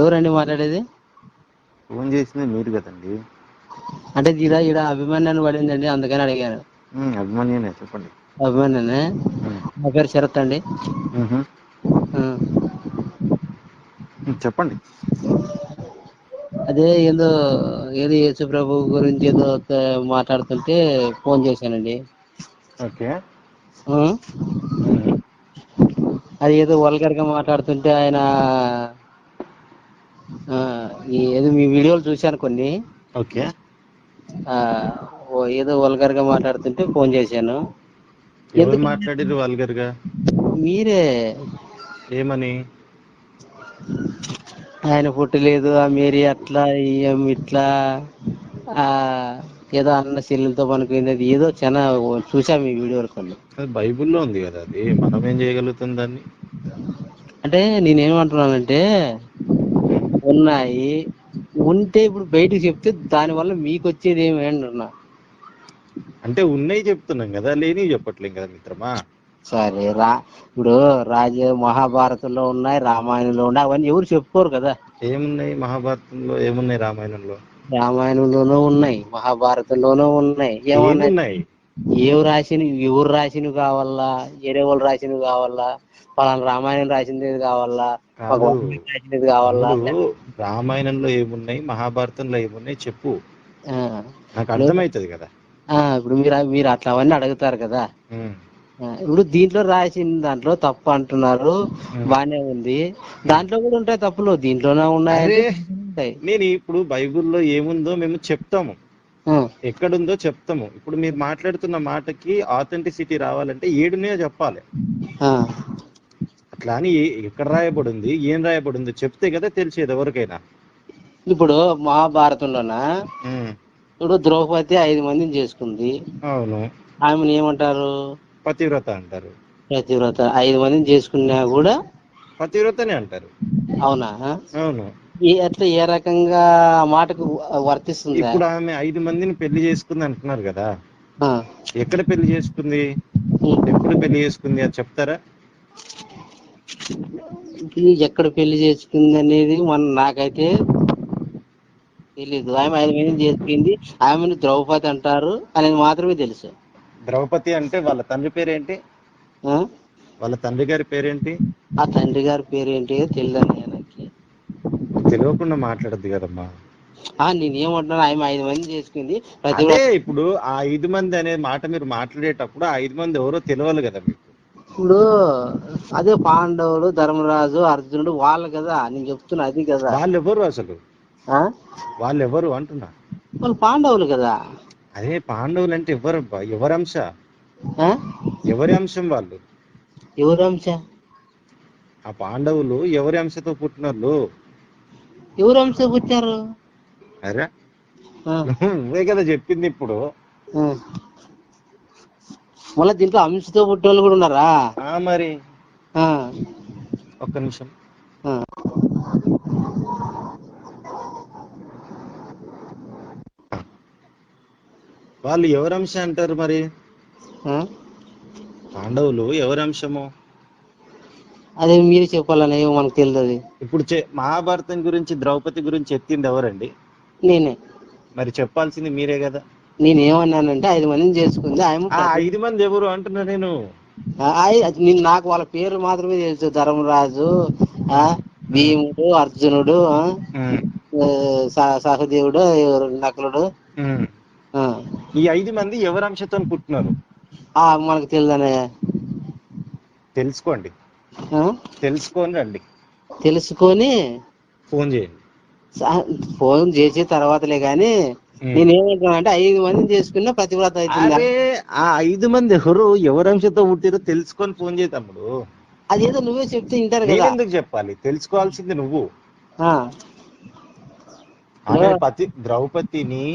ఎవరండి మాట్లాడేది? ఫోన్ చేసింది మీరు కదండి. అంటే ఈడ ఈడ అభిమాన్యాన్ని పడిందండి అందుకని అడిగాను అభిమాన్యనే చెప్పండి. అభిమాన్యనే? నా పేరు శరత్ అండి. చెప్పండి. అదే ఏదో ఏదో యేసు ప్రభు గురించి ఏదో మాట్లాడుతుంటే ఫోన్ చేశానండి. ఓకే. అది ఏదో వల్గర్గా మాట్లాడుతుంటే ఆయన ఏదో మీ వీడియోలు చూశాను కొన్ని. ఓకే. ఏదో వల్గర్గా మాట్లాడుతుంటే ఫోన్ చేశాను. మాట్లాడిరు వల్గర్గా మీరే. ఏమని? ఆయన పుట్టలేదు ఆ మేరీ అట్లా ఈఎం ఇట్లా ఆ ఏదో అన్న చెల్లెలతో పనుకుంది అది ఏదో చాలా చూసా మీ వీడియోలు కొన్ని అది బైబిల్లో ఉంది కదా అది మనం ఏం చేయగలుగుతాం దాన్ని? అంటే నేనేమంటున్నానంటే ఉన్నాయి ఉంటే ఇప్పుడు బయటికి చెప్తే దానివల్ల మీకు వచ్చేది ఏమి అంటున్నా. అంటే ఉన్నాయి చెప్తున్నాం కదా లేనివి చెప్పట్లేం కదా మిత్రమా? సరే రా. ఇప్పుడు రాజ మహాభారతంలో ఉన్నాయి రామాయణంలో ఉన్నాయి అవన్నీ ఎవరు చెప్పుకోరు కదా. ఏమున్నాయి మహాభారతంలో? ఏమున్నాయి రామాయణంలో? రామాయణంలోనూ ఉన్నాయి మహాభారతంలోనూ ఉన్నాయి. ఏమన్నాయి? ఏవి రాసినవి? ఎవరు రాసినవి కావాలా? ఏరే వాళ్ళు రాసినవి కావాలా? పలానా రామాయణం రాసింది కావాలా? రాసినది కావాలా? రామాయణంలో ఏమున్నాయి? మహాభారతంలో ఏమున్నాయి? చెప్పు. నాకు అర్థమవుతుంది కదా. ఆ, ఇప్పుడు మీరు మీరు అట్లా అవన్నీ అడుగుతారు కదా. ఇప్పుడు దీంట్లో రాసిన దాంట్లో తప్పు అంటున్నారు. బానే ఉంది. దాంట్లో కూడా ఉంటాయి తప్పులు. దీంట్లోనే ఉన్నాయి నేను ఇప్పుడు బైబిల్లో ఏముందో మేము చెప్తాము. ఎక్కడుందో చెప్తాము. ఇప్పుడు మీరు మాట్లాడుతున్న మాటకి ఆథెంటిసిటీ రావాలంటే ఏడునే చెప్పాలి. అట్లా అని ఎక్కడ రాయబడింది ఏం రాయబడిందో చెప్తే కదా తెలిసేది ఎవరికైనా. ఇప్పుడు మహాభారతంలోన? ఇప్పుడు ద్రౌపది ఐదు మందిని చేసుకుంది. అవును. ఆమెను ఏమంటారు? పతివ్రత అంటారు. ప్రతివ్రత ఐదు మందిని చేసుకున్నా కూడా పతివ్రతనే అంటారు. అవునా? అవును. అట్లా ఏ రకంగా మాటకు వర్తిస్తుందా? ఇప్పుడు ఆమె ఐదు మందిని పెళ్ళి చేసుకుంది అంటున్నారు కదా. ఎక్కడ పెళ్ళి చేసుకుంది. ఎప్పుడు పెళ్ళి చేసుకుంది అది చెప్తారా? ఎక్కడ పెళ్ళి చేసుకుంది అనేది మన నాకైతే తెలీదు. ఆమె ఐదు మందిని చేసుకుంది. ఆమెను ద్రౌపది అంటారు అనేది మాత్రమే తెలుసు. ద్రౌపది అంటే వాళ్ళ తండ్రి పేరేంటి? వాళ్ళ తండ్రి గారి పేరేంటి? ఆ తండ్రి గారి పేరేంటి? తెలియదు తెలియకుండా మాట్లాడద్దు కదమ్మా. ఆ నేనేమంటున్నాను ఆమె ఐదు మంది చేసుకుంది. ప్రతి అదే ఇప్పుడు ఆ ఐదు మంది అనే మాట మీరు మాట్లాడేటప్పుడు ఆ ఐదు మంది ఎవరో తెలియాలి కదా మీకు. ఇప్పుడు అదే పాండవులు ధర్మరాజు అర్జునుడు వాళ్ళు కదా నేను చెప్తున్నా అది కదా. వాళ్ళు ఎవరు అసలు? వాళ్ళు ఎవరు అంటున్నా? వాళ్ళు పాండవులు కదా. అదే పాండవులు అంటే ఎవరబ్బా ఎవరి అంశ? ఎవరి అంశం వాళ్ళు? ఎవరు అంశ? ఆ పాండవులు ఎవరి అంశతో పుట్టినోళ్ళు? ఎవరు అంశ పుట్టారు? అరే. నువ్వే కదా చెప్పింది ఇప్పుడు. మళ్ళా దీంట్లో అంశతో పుట్టేవాళ్ళు కూడా ఉన్నారా? ఆ మరి. ఒక్క నిమిషం. వాళ్ళు ఎవరి అంశ అంటారు మరి? పాండవులు ఎవరి అంశము? అదే మీరు చెప్పాలని ఏమో మనకు తెలియదు ఇప్పుడు మహాభారతం గురించి ద్రౌపది గురించి ఎత్తింది ఎవరండి? నేనే. మరి చెప్పాల్సింది మీరే కదా. నేనేమన్నానంటే ఐదు మందిని చేసుకుంది ఆయన ఐదు మంది ఎవరు అంటున్నా నేను? నేను నాకు వాళ్ళ పేర్లు మాత్రమే తెలుసు. ధర్మరాజు ఆ భీముడు అర్జునుడు సహదేవుడు నకులుడు. ఈ ఐదు మంది ఎవరి అంశతో పుట్టినారు? ఆ, మనకు తెలియదనే తెలుసుకోండి? తెలుసుకొని రండి. తెలుసుకొని ఫోన్ చేయండి. ఫోన్ చేసి తర్వాతలే గాని ఉమ్. నేనేమంటున్నా అంటే ఐదు మందిని చేసుకున్నా ప్రతివ్రత అవుతుంది? ఆ ఐదు మంది ఎవరు ఎవరి అంశతో పుట్టిరో తెలుసుకొని ఫోన్ చేయి తమ్ముడు. అదేదో నువ్వే చెప్తే వింటారు కదా. నేనెందుకు చెప్పాలి? తెలుసుకోవాల్సింది నువ్వు. ఆ, ఆమె పతి ద్రౌపదిని.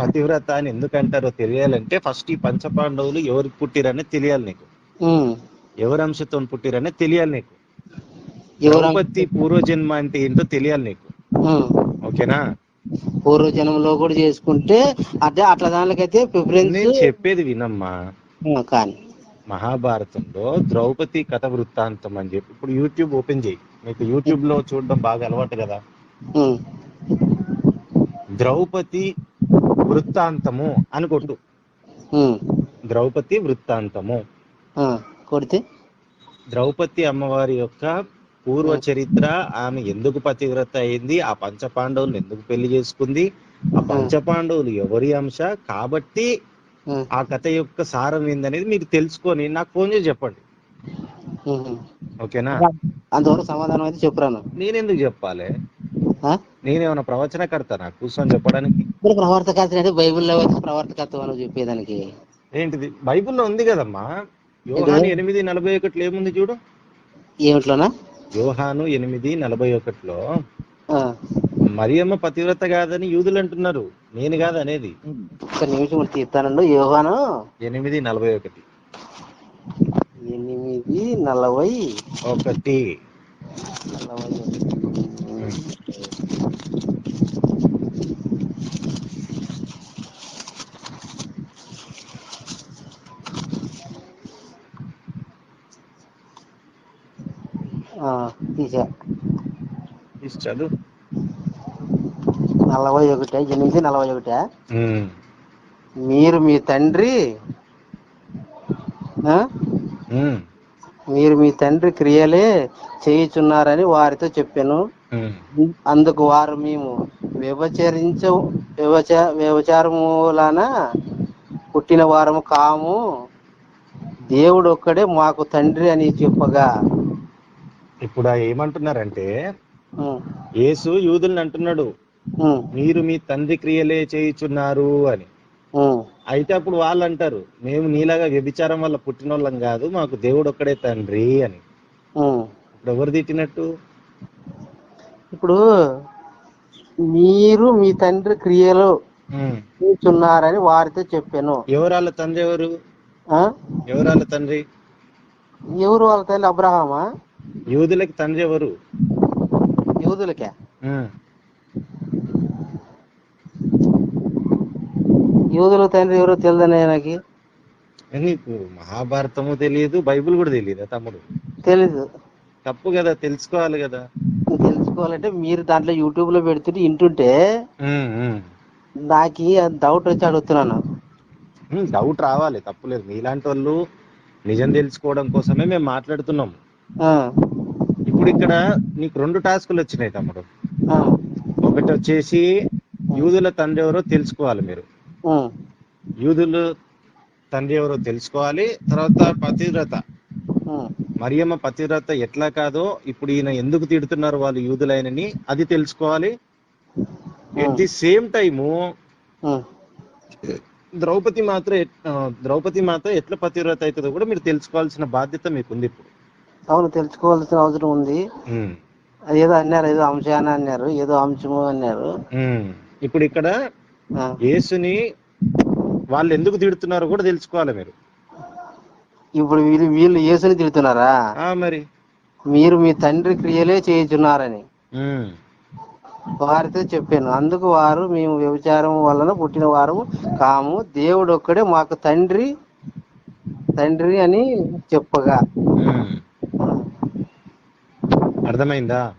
పతివ్రత అని ఎందుకు అంటారో తెలియాలంటే ఫస్ట్ ఈ పంచపాండవులు ఎవరికి పుట్టిరని తెలియాలి నీకు. ఎవరి అంశతో పుట్టిరని తెలియాలి నీకు. ద్రౌపది పూర్వజన్మ అంటే ఏంటో తెలియాలి నీకు. ఓకేనా? పూర్వజన్మలో కూడా చేసుకుంటే అంటే అట్లా దానికైతే ప్రిఫరెన్స్ చెప్పేది వినమ్మా. కానీ. మహాభారతంలో ద్రౌపది కథ వృత్తాంతం అని చెప్పి ఇప్పుడు యూట్యూబ్ ఓపెన్ చేయి. నీకు యూట్యూబ్లో చూడడం బాగా అలవాటు కదా. ద్రౌపది వృత్తాంతము అని కొట్టు. ద్రౌపది వృత్తాంతము కొడితే ద్రౌపది అమ్మవారి యొక్క పూర్వ చరిత్ర ఆమె ఎందుకు పతివ్రత అయింది ఆ పంచపాండవులు ఎందుకు పెళ్ళి చేసుకుంది ఆ పంచపాండవులు ఎవరి అంశ కాబట్టి. ఆ కథ యొక్క సారం ఏందనేది మీరు తెలుసుకొని నాకు ఫోన్ చేసి చెప్పండి. ఓకేనా అంతవరకు సమాధానం అయితే చెప్పురాను నేనెందుకు చెప్పాలి ఆ? నేనేమైనా ప్రవచనకర్త నాకు కూర్చొని చెప్పడానికి? ఇప్పుడు ప్రవర్తకర్త అంటే బైబిల్లో వచ్చి అని చెప్పేదానికి. ఏంటిది? బైబిల్లో ఉంది కదమ్మా. యోహాను ఎనిమిది నలభై ఒకటిలో ఏముంది చూడు? ఏమిట్లోనా? యోహాను ఎనిమిది నలభై ఒకటిలో. మరియమ్మ పతివ్రత కాదని యూదులు అంటున్నారు. నేను కాదు అనేది. ఒక్క నిమిషం తీస్తానండు యోగాను ఎనిమిది నలభై ఒకటి. ఎనిమిది నలభై ఒకటి. నలభై తీసా తీసి. చదువు నలభై ఒకటే ఎనిమిది నలభై ఒకటే. మీరు మీ తండ్రి మీరు మీ తండ్రి క్రియలే చేయుచున్నారని వారితో చెప్పాను. అందుకు వారు మేము వ్యభచరించ వ్యభచ వ్యభచారములన పుట్టిన వారము కాము. దేవుడు ఒక్కడే మాకు తండ్రి అని చెప్పగా. ఇప్పుడు ఏమంటున్నారంటే యేసు యూదుల్ని అంటున్నాడు మీరు మీ తండ్రి క్రియలే చేయుచున్నారు అని. అయితే అప్పుడు వాళ్ళు అంటారు మేము నీలాగా వ్యభిచారం వల్ల పుట్టిన వాళ్ళం కాదు మాకు దేవుడు ఒక్కడే తండ్రి అని. ఇప్పుడు ఎవరు తిట్టినట్టు? ఇప్పుడు మీరు మీ తండ్రి క్రియలు ఉమ్. చేయుచున్నారని వారితో చెప్పాను. ఎవరు వాళ్ళ తండ్రి ఎవరు? ఆ? ఎవరు వాళ్ళ తండ్రి? ఎవరు వాళ్ళ తల్లి అబ్రహామా? యూదులకి తండ్రి ఎవరు? యూదులకే. యూదుల తండ్రి ఎవరో తెలియదనే నాకు నీకు మహాభారతము తెలియదు బైబిల్ కూడా తెలియదా తమ్ముడు? తెలీదు. తప్పు కదా తెలుసుకోవాలి కదా. తెలుసుకోవాలంటే మీరు దాంట్లో యూట్యూబ్లో పెడుతుంటే వింటుంటే. నాకు డౌట్ వచ్చి అడుగుతున్నాను డౌట్ రావాలి తప్పులేదు మీలాంటి వాళ్ళు నిజం తెలుసుకోవడం కోసమే మేము మాట్లాడుతున్నాం ఇప్పుడు ఇక్కడ నీకు రెండు టాస్కులు వచ్చినాయి తమ్ముడు. ఒకటి వచ్చేసి యూదుల తండ్రి ఎవరో తెలుసుకోవాలి మీరు. యూదులు తండ్రి ఎవరో తెలుసుకోవాలి తర్వాత పతివ్రత. మరియమ్మ పతివ్రత ఎట్లా కాదో ఇప్పుడు ఈయన ఎందుకు తిడుతున్నారు వాళ్ళు యూదులైనని అది తెలుసుకోవాలి. At the same time. Draupadi మాత్రం ద్రౌపది మాత్రం ఎట్లా పతివ్రత అవుతుందో కూడా మీరు తెలుసుకోవాల్సిన బాధ్యత మీకు ఉంది ఇప్పుడు. అవును తెలుసుకోవాల్సిన అవసరం ఉంది. ఏదో అన్నారు ఏదో అంశాన అన్నారు ఏదో అంశము అన్నారు. ఇప్పుడు ఇక్కడ యేసుని వాళ్ళు ఎందుకు తిడుతున్నారో కూడా తెలుసుకోవాలి మీరు. ఇప్పుడు వీళ్ళు వీళ్ళు యేసుని తిడుతున్నారా? మరి. మీరు మీ తండ్రి క్రియలే చేయుచున్నారని. వారితో చెప్పాను. అందుకు వారు మేము వ్యభిచారం వలన పుట్టిన వారము కాము. దేవుడు ఒక్కడే మాకు తండ్రి తండ్రి అని చెప్పగా. అర్థమైందా?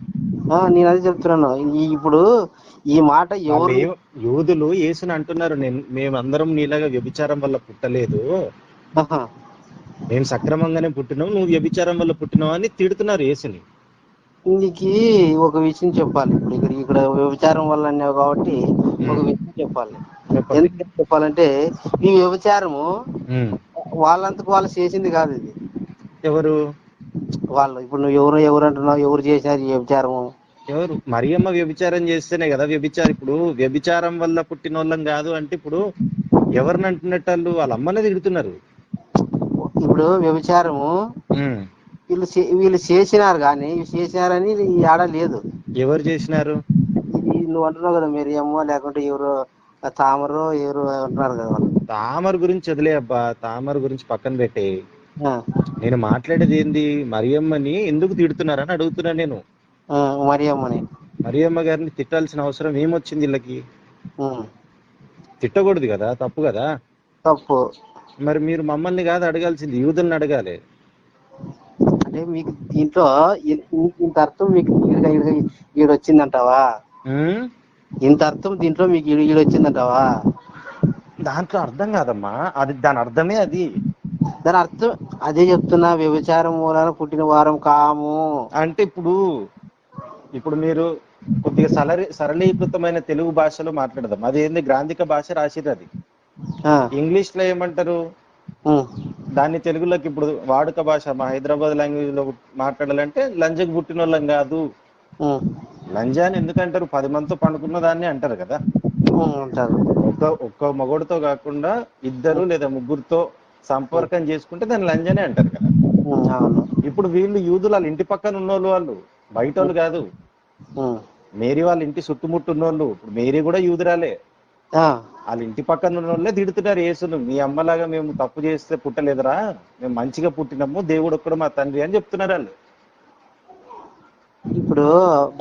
ఆ, నేను అదే చెప్తున్నాను. ఇప్పుడు ఈ మాట ఎవరు ఏం- యూదులు యేసుని అంటున్నారు. నేను మేమందరం నీలాగా వ్యభిచారం వల్ల పుట్టలేదు. మేము సక్రమంగానే పుట్టినాం నువ్వు వ్యభిచారం వల్ల పుట్టినావు అని తిడుతున్నారు యేసుని. నీకు ఒక విషయం చెప్పాలి. ఇప్పుడు ఇక్కడ ఇక్కడ వ్యభిచారం వల్ల అన్నావు కాబట్టి ఒక విషయం చెప్పాలి. చెప్పండి. ఎందుకు చెప్పాలంటే ఈ వ్యభిచారము. వాళ్ళంతకు వాళ్ళు చేసింది కాదు ఇది. ఎవరు? వాళ్ళు ఇప్పుడు నువ్వు ఎవరు ఎవరు అంటున్నావు? ఎవరు చేసినారు ఈ వ్యభిచారము? ఎవరు? మరియమ్మ వ్యభిచారం చేస్తేనే కదా వ్యభిచారం. ఇప్పుడు వ్యభిచారం వల్ల పుట్టిన వాళ్ళం కాదు అంటే ఇప్పుడు ఎవరిని అంటున్నట్టు వాళ్ళు? వాళ్ళ అమ్మనే తిడుతున్నారు. ఇప్పుడు వ్యభిచారము. వీళ్ళు వీళ్ళు చేసినారు కానీ చేసినారని ఆడ లేదు. ఎవరు చేసినారు? ఇది నువ్వు అంటున్నావు కదా మీరు ఏమో లేకుంటే ఎవరు తామరో ఎవరు అంటున్నారు కదా వాళ్ళు. తామర గురించి వదిలే అబ్బా తామర గురించి పక్కన పెట్టే. నేను మాట్లాడేది ఏంది? మరియమ్మని ఎందుకు తిడుతున్నారని అడుగుతున్నా నేను. మరియమ్మని. మరియమ్మ గారిని తిట్టాల్సిన అవసరం ఏమొచ్చింది వీళ్ళకి? తిట్టకూడదు కదా తప్పు కదా? తప్పు. మరి మీరు మమ్మల్ని కాదు అడగాల్సింది యూదుల్ని అడగాలి. అంటే మీకు దీంట్లో ఇంత అర్థం మీకు ఈడ వచ్చిందంటావా? ఇంత అర్థం దీంట్లో మీకు ఈడ ఈడ వచ్చిందంటావా? దాంట్లో అర్థం కాదమ్మా. అది దాని అర్థమే అది. దాని అర్థం అదే చెప్తున్నా వ్యభిచారం మూలాన పుట్టిన వారం కాము. అంటే ఇప్పుడు ఇప్పుడు మీరు కొద్దిగా సరళి సరళీకృతమైన తెలుగు భాషలో మాట్లాడదాం. అది ఏంది? గ్రాంధిక భాష రాసిరు అది. ఇంగ్లీష్లో ఏమంటారు? దాన్ని తెలుగులోకి ఇప్పుడు వాడుక భాష మా హైదరాబాద్ లాంగ్వేజ్లో మాట్లాడాలంటే లంజకు పుట్టిన వాళ్ళం కాదు. ఉమ్, లంజా అని ఎందుకంటారు? పది మందితో పండుకున్న దాన్ని అంటారు కదా. అంటారు. ఒక్క ఒక్క మగోడితో కాకుండా ఇద్దరు లేదా ముగ్గురుతో సంపర్కం చేసుకుంటే దాన్ని లంజనే అంటారు కదా. ఇప్పుడు వీళ్ళు యూదులు వాళ్ళ ఇంటి పక్కన ఉన్నోళ్ళు వాళ్ళు బయట వాళ్ళు కాదు మేరీ వాళ్ళ ఇంటి చుట్టుముట్టు ఉన్నోళ్ళు ఇప్పుడు మేరీ కూడా యూదురాలే. వాళ్ళ ఇంటి పక్కన ఉన్న వాళ్ళే తిడుతున్నారు యేసును. మీ అమ్మలాగా మేము తప్పు చేస్తే పుట్టలేదురా. మేము మంచిగా పుట్టినాము దేవుడు ఒక్కడు మా తండ్రి అని చెప్తున్నారు వాళ్ళు. ఇప్పుడు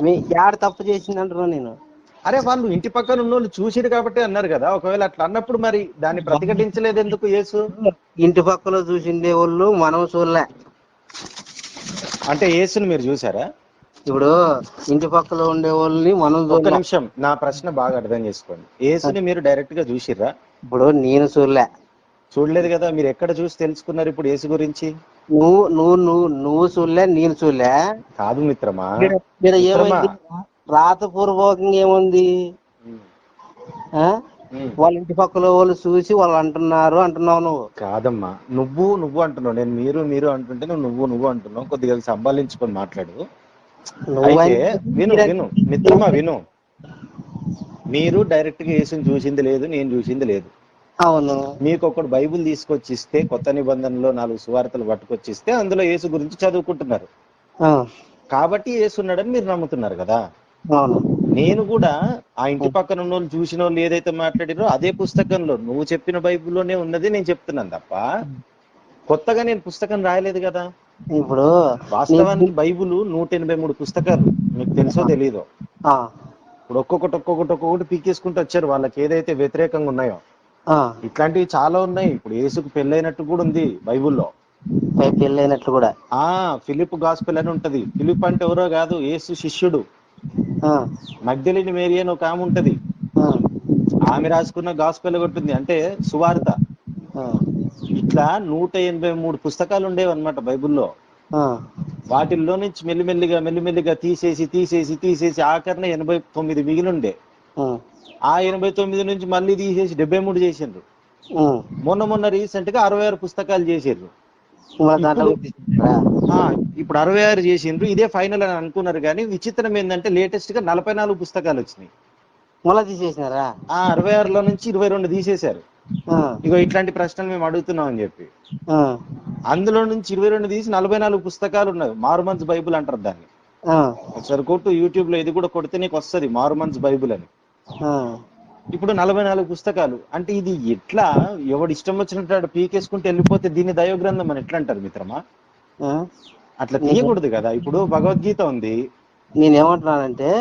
మీ యాడ తప్పు చేసింది అంటున్నా నేను? అరే వాళ్ళు ఇంటి పక్కన ఉన్న వాళ్ళు చూసిరు కాబట్టి అన్నారు కదా. ఒకవేళ అట్లా అన్నప్పుడు మరి దాన్ని ప్రతిఘటించలేదు ఎందుకు యేసు? ఇంటి పక్కలో చూసిండే వాళ్ళు మనం చూడలే. అంటే యేసుని మీరు చూసారా? ఇప్పుడు ఇంటి పక్కలో ఉండే వాళ్ళని మనం చూడలే నిమిషం నా ప్రశ్న బాగా అర్థం చేసుకోండి. యేసుని మీరు డైరెక్ట్గా చూసిర్రా? ఇప్పుడు నేను చూడలే. చూడలేదు కదా మీరు ఎక్కడ చూసి తెలుసుకున్నారు ఇప్పుడు యేసు గురించి? నువ్వు నువ్వు నువ్వు నువ్వు చూడలే నేను చూడలే. కాదు మిత్రమా? మిత్రమా. ఏమైంది? రాతపూర్వకంగా ఏముంది? ఆ? వాళ్ళ ఇంటి పక్కలో వాళ్ళు చూసి వాళ్ళు అంటున్నారు అంటున్నావు నువ్వు. కాదమ్మా నువ్వు నువ్వు అంటున్నావు. నేను మీరు మీరు అంటుంటే నువ్వు నువ్వు అంటున్నావు. కొద్దిగా సంభాలించుకొని మాట్లాడు. అయితే విను విను. మిత్రమా విను. మీరు డైరెక్ట్గా యేసుని చూసింది లేదు నేను చూసింది లేదు. అవును. మీకు ఒకడు బైబిల్ తీసుకొచ్చి ఇస్తే కొత్త నిబంధనలో నాలుగు సువార్తలు పట్టుకొచ్చిస్తే అందులో యేసు గురించి చదువుకుంటున్నారు. కాబట్టి యేసు ఉన్నాడని మీరు నమ్ముతున్నారు కదా. నేను కూడా ఆ ఇంటి పక్కన ఉన్న వాళ్ళు చూసిన వాళ్ళు ఏదైతే మాట్లాడిరో అదే పుస్తకంలో నువ్వు చెప్పిన బైబిల్లోనే ఉన్నది నేను చెప్తున్నాను తప్ప కొత్తగా నేను పుస్తకం రాయలేదు కదా. ఇప్పుడు వాస్తవానికి బైబిల్ నూట ఎనభై మూడు పుస్తకాలు. మీకు తెలుసో తెలీదో? ఆ, ఇప్పుడు ఒక్కొక్కటి ఒక్కొక్కటి ఒక్కొక్కటి పీకేసుకుంటూ వచ్చారు. వాళ్ళకి ఏదైతే వ్యతిరేకంగా ఉన్నాయో. ఇట్లాంటివి చాలా ఉన్నాయి. ఇప్పుడు యేసుకు పెళ్ళైనట్టు కూడా ఉంది బైబిల్లో. పెళ్ళైనట్లు కూడా? ఆ ఫిలిప్ గాస్పెల్ అని ఉంటది. ఫిలిప్ అంటే ఎవరో కాదు యేసు శిష్యుడు. మగ్ధలిని మేరీ అని ఒక ఆమె ఉంటది. ఆమె రాసుకున్న గాస్పెల్ కొట్టింది అంటే సువార్త. ఇట్లా నూట ఎనభై మూడు పుస్తకాలు ఉండేవి అనమాట బైబిల్లో. వాటిల్లో నుంచి మెల్లిమెల్లిగా మెల్లిమెల్లిగా తీసేసి తీసేసి తీసేసి ఆఖరణ ఎనభై తొమ్మిది మిగిలిండే. ఆ, ఆ ఎనభై తొమ్మిది నుంచి మళ్ళీ తీసేసి డెబ్బై మూడు చేసిండ్రు. మొన్న మొన్న రీసెంట్గా అరవై ఆరు పుస్తకాలు చేసిండ్రు. ఇప్పుడు- అరవై ఆరు చేసిండ్రు. ఇదే ఫైనల్ అని అనుకున్నారు కానీ విచిత్రం ఏంటంటే లేటెస్ట్గా నలభై నాలుగు పుస్తకాలు వచ్చినాయి. మళ్ళా తీసేసినారా? అరవై ఆరులో నుంచి ఇరవై రెండు తీసేశారు. ఇగో ఇట్లాంటి ప్రశ్నలు మేము అడుగుతున్నాం అని చెప్పి అందులో నుంచి ఇరవై రెండు తీసి నలభై నాలుగు పుస్తకాలు ఉన్నాయి మారుమన్స్ బైబుల్ అంటారు దాన్ని. ఒకసారి కొట్టు యూట్యూబ్లో ఇది కూడా కొడితే నీకు వస్తుంది మారుమన్స్ బైబుల్ అని. ఇప్పుడు నలభై నాలుగు పుస్తకాలు. అంటే ఇది ఎట్లా? ఎవడు ఇష్టం వచ్చినట్టు పీకేసుకుంటే వెళ్ళిపోతే దీన్ని దైవ గ్రంథం అని ఎట్లా అంటారు మిత్రమా? అట్లా తీయకూడదు కదా. ఇప్పుడు భగవద్గీత ఉంది. నేనేమంటున్నానంటే.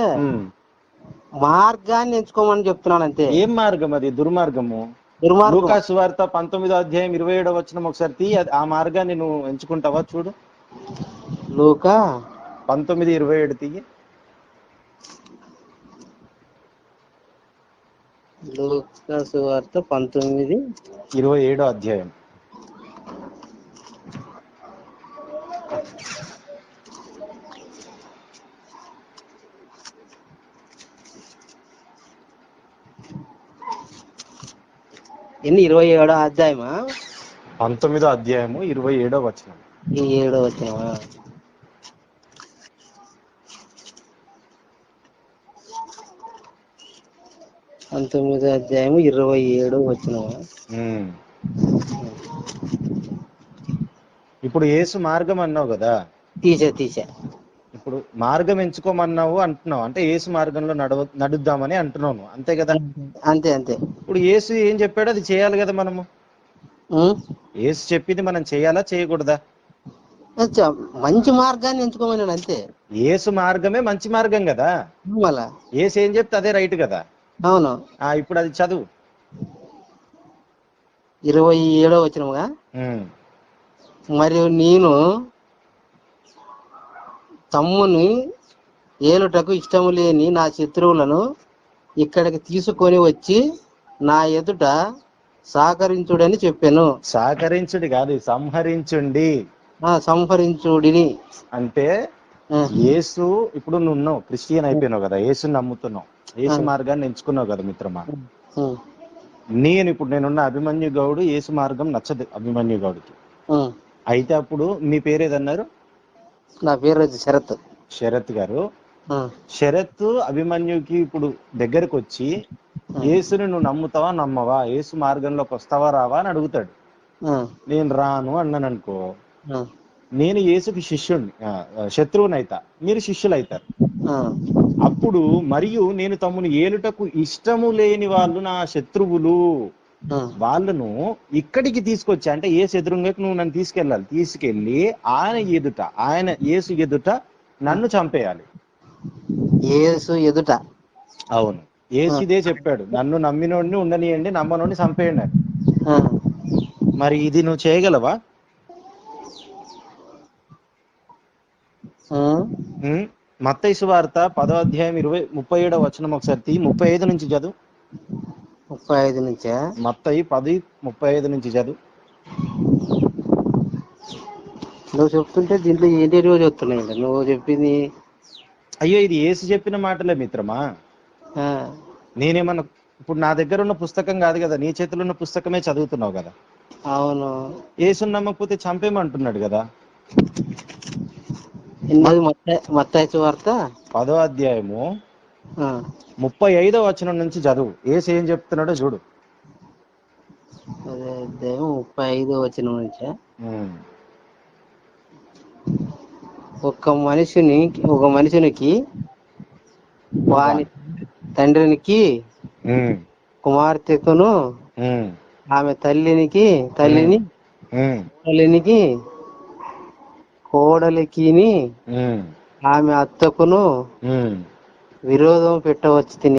మార్గాన్ని ఎంచుకోమని చెప్తున్నాను అంతే ఏం మార్గం అది? దుర్మార్గము? దుర్మార్గం లూకాసు వార్త పంతొమ్మిదో అధ్యాయం ఇరవై ఏడవ వచ్చిన ఒకసారి తీ ఆ మార్గాన్ని నువ్వు ఎంచుకుంటావా? చూడు. లూక? పంతొమ్మిది ఇరవై ఏడు తీయి. లూకా సువార్త పంతొమ్మిది ఇరవై ఏడో అధ్యాయం. ఎన్ని? ఇరవై ఏడో అధ్యాయమా? పంతొమ్మిదో అధ్యాయము ఇరవై ఏడో వచనం. ఈ ఏడో వచ్చినవా పంతొమ్మిదో అధ్యాయము ఇరవై ఏడో వచ్చినవా ఉమ్. ఇప్పుడు యేసు మార్గం అన్నావు కదా? తీసే తీసే. ఇప్పుడు మార్గం ఎంచుకోమన్నావు అంటున్నావు. అంటే యేసు మార్గంలో నడవ నడుద్దామని అంటున్నావు. అంతే కదా? అంతే అంతే ఇప్పుడు యేసు ఏం చెప్పాడో? అది చేయాలి కదా మనము? యేసు చెప్పింది మనం చేయాలా చేయకూడదా? మంచి మార్గాన్ని ఎంచుకోమని అంతే. యేసు మార్గమే మంచి మార్గం కదా? యేసు ఏం చెప్తే అదే రైట్ కదా? అవును. ఆ ఇప్పుడు అది చదువు. ఇరవై ఏడో వచ్చినముగా మరియు నేను తమ్ముని ఏలుటకు ఇష్టము లేని నా శత్రువులను ఇక్కడికి తీసుకొని వచ్చి నా ఎదుట సహకరించుడని చెప్పాను. సహకరించుడి కాదు సంహరించుండి. సంహరించుడిని. అంటే యేసు ఇప్పుడు నువ్వు క్రిస్టియన్ అయిపోయినావు కదా యేసుని నమ్ముతున్నావు యేసు. మార్గాన్ని ఎంచుకున్నావు కదా మిత్రమా? నేను ఇప్పుడు నేనున్న అభిమన్యు గౌడు యేసు మార్గం నచ్చదు అభిమన్యు గౌడికి. అయితే అప్పుడు మీ పేరు ఏదన్నారు నా పేరు వచ్చి శరత్. శరత్ గారు. శరత్ అభిమన్యుకి ఇప్పుడు దగ్గరకు వచ్చి యేసుని నువ్వు నమ్ముతావా నమ్మవా? యేసు మార్గంలోకి వస్తావా రావా? అని అడుగుతాడు. నేను రాను అన్నాను అనుకో నేను యేసుకి శిష్యుడిని అయితా మీరు శిష్యులు అవుతారు ఆ, అప్పుడు మరియు నేను తమ్ముని ఏలుటకు ఇష్టము లేని వాళ్ళు నా శత్రువులు. వాళ్ళను ఇక్కడికి తీసుకొచ్చి అంటే ఏసు ఎదురుగాకి నువ్వు నన్ను తీసుకెళ్ళాలి. తీసుకెళ్ళి ఆయన ఎదుట ఆయన ఏసు ఎదుట నన్ను చంపేయాలి. యేసు ఎదుట. అవును. ఏసు ఇదే చెప్పాడు. నన్ను నమ్మినోడిని ఉండనియండి నమ్మనోడిని చంపేయండి అని. మరి ఇది నువ్వు చేయగలవా? మత్తయి వార్త పదో అధ్యాయం ఇరవై ముప్పై ఏడవ వచనం ఒకసారి ముప్పై ఐదు నుంచి చదువు. ముప్పై ఐదు నుంచా? మత్తయి పది ముప్పై ఐదు నుంచి చదువు. నువ్వు చెప్తుంటే దీంట్లో ఏంటేటివో చెప్తున్నాయి నువ్వు చెప్పింది అయ్యో ఇది ఏసు చెప్పిన మాటలే మిత్రమా? ఆ, నేనేమన్నా ఇప్పుడు నా దగ్గర ఉన్న పుస్తకం కాదు కదా నీ చేతిలో ఉన్న పుస్తకమే చదువుతున్నావు కదా? అవును. ఏసుని నమ్మకపోతే చంపేమంటున్నాడు కదా? మత్తాయి వార్త పదో అధ్యాయము. ముప్పై ఐదో వచనం నుంచి చదువు ఏసు ఏం చెప్తున్నాడో చూడు ముప్పై ఐదో వచ్చిన నుంచా. ఒక మనిషిని ఒక మనుషునికి వాని తండ్రికి. కుమార్తెకును. ఆమె తల్లినికి తల్లిని. తల్లినికి కోడలికిని ఉమ్. ఆమె అత్తకును. విరోధం పెట్టవచ్చు తిని